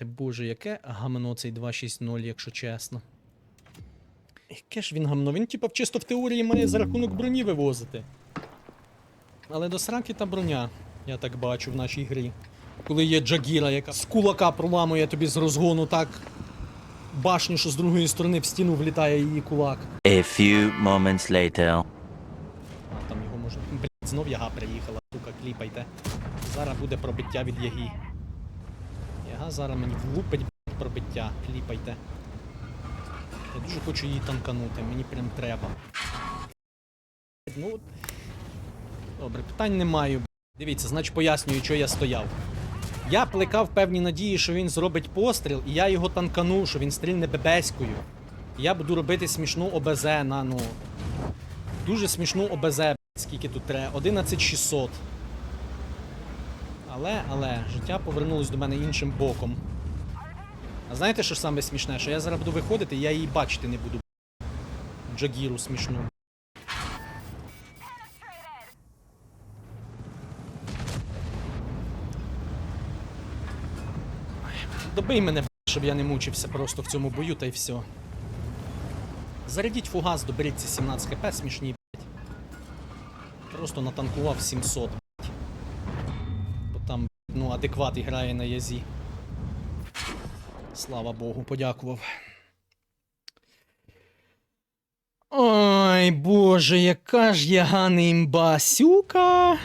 Ти боже, яке гамно цей 2.6.0, якщо чесно. Яке ж він гамно? Він, типа, чисто в теорії має за рахунок броні вивозити. Але до сраки та броня, я так бачу в нашій грі. Коли є Джагіра, яка з кулака проламує тобі з розгону так башню, що з другої сторони в стіну влітає її кулак. A few moments later. А там його можна. Блять, знов яга приїхала, сука, кліпайте. Зараз буде пробиття від яги. Зараз мені влупить пробиття, кліпайте. Я дуже хочу її танканути, мені прям треба. Ну. Добре, питань не маю. Дивіться, значить пояснюю, що я стояв. Я плекав певні надії, що він зробить постріл, і я його танкану, що він стрільне бебеською. Я буду робити смішну ОБЗ на ну. Дуже смішну ОБЗ, скільки тут треба. 11600. Але, але, життя повернулось до мене іншим боком. А знаєте, що саме смішне? Що я зараз буду виходити, я її бачити не буду. Джагіру смішну. Добий мене, щоб я не мучився просто в цьому бою, та й все. Зарядіть фугас, доберіть ці 17 хп смішні, блядь. Просто натанкував 700, блядь. Бо там, ну, адекват грає на язі. Слава Богу, подякував. Ой, боже, яка ж я гана імба, сюка.